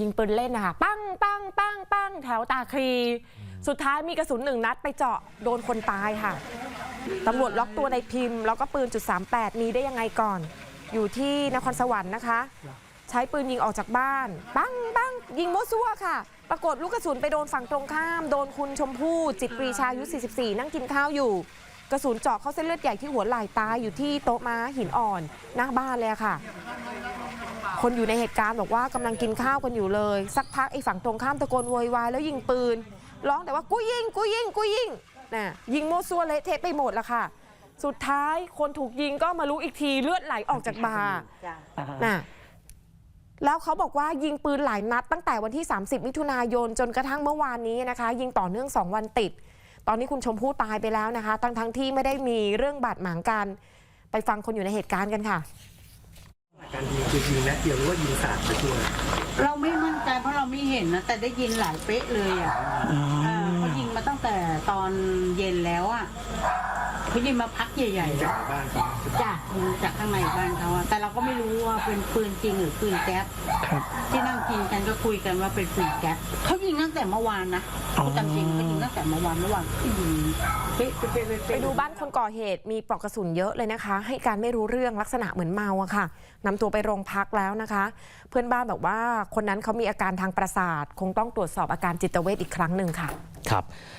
ยิงปืนเล่นนะคะปั้งปั้งปั้งปั้งแถวตาครีสุดท้ายมีกระสุนหนึ่งนัดไปเจาะโดนคนตายค่ะตำรวจล็อกตัวในพิมพ์ แล้วก็ปืนจุด38 มีได้ยังไงก่อน อยู่ที่นครสวรรค์นะคะ ใช้ปืนยิงออกจากบ้านปังปังยิงมั่วซั่วค่ะ ปรากฏลูกกระสุนไปโดนฝั่งตรงข้าม โดนคุณชมพู่จิตปรีชาอายุ 44 นั่งกินข้าวอยู่ กระสุนเจาะเข้าเส้นเลือดใหญ่ที่หัวไหล่ตายอยู่ที่โต๊ะม้าหินอ่อนหน้าบ้านเลยอะค่ะ คนอยู่ในเหตุการณ์บอกว่ากำลังกินข้าวกันอยู่เลย สักพักไอ้ฝั่งตรงข้ามตะโกนโวยวายแล้วยิงปืน ร้องแต่ว่ากูยิงกูยิงกูยิงน่ะยิงโมซัวเละเทะไปหมดละค่ะ สุดท้ายคนถูกยิงก็มารู้อีกทีเลือดไหลออกจากบ่าน่ะแล้วเขาบอกว่ายิงปืนหลายนัดตั้งแต่วันที่ 30 มิถุนายนจนกระทั่งเมื่อวานนี้นะคะ ยิงต่อเนื่อง 2 วันติด ตอนนี้คุณชมพู่ตายไปแล้วนะคะ ทั้งทั้งที่ไม่ได้มีเรื่องบาดหมางกัน ไปฟังคนอยู่ในเหตุการณ์กันค่ะ การยิงคือยิงนัดเดียวหรือว่ายิงสาดไปทั่วเราไม่มั่นใจเพราะเราไม่เห็นนะ แต่ได้ยินหลายเป๊ะเลยอะเออเขายิงมาตั้งแต่ตอนเย็นแล้วอะ เขายิงมาพักใหญ่ๆจากอะบ้านเขาจ้ะยิงจากข้างในบ้านเขาอะแต่เราก็ไม่รู้ว่าเป็นปืนจริงหรือปืนแก๊ปที่นั่งกินกันก็คุยกันว่าเป็นปืนแก๊ปเขายิงตั้งแต่เมื่อวานนะเขาจำจริงเขายิงตั้งแต่เมื่อวานเมื่อวานเขายิงเป๊ะเป๊ะเป๊ะเป๊ะไปดูบ้านคนก่อเหตุมีปลอกกระสุนเยอะเลยนะคะ ให้การไม่รู้เรื่องลักษณะเหมือนเมาอะค่ะนำตัวไปโรงพักแล้วนะคะ เพื่อนบ้านบอกว่าคนนั้นเขามีอาการทางประสาท คงต้องตรวจสอบอาการจิตเวชอีกครั้งหนึ่งค่ะ ครับ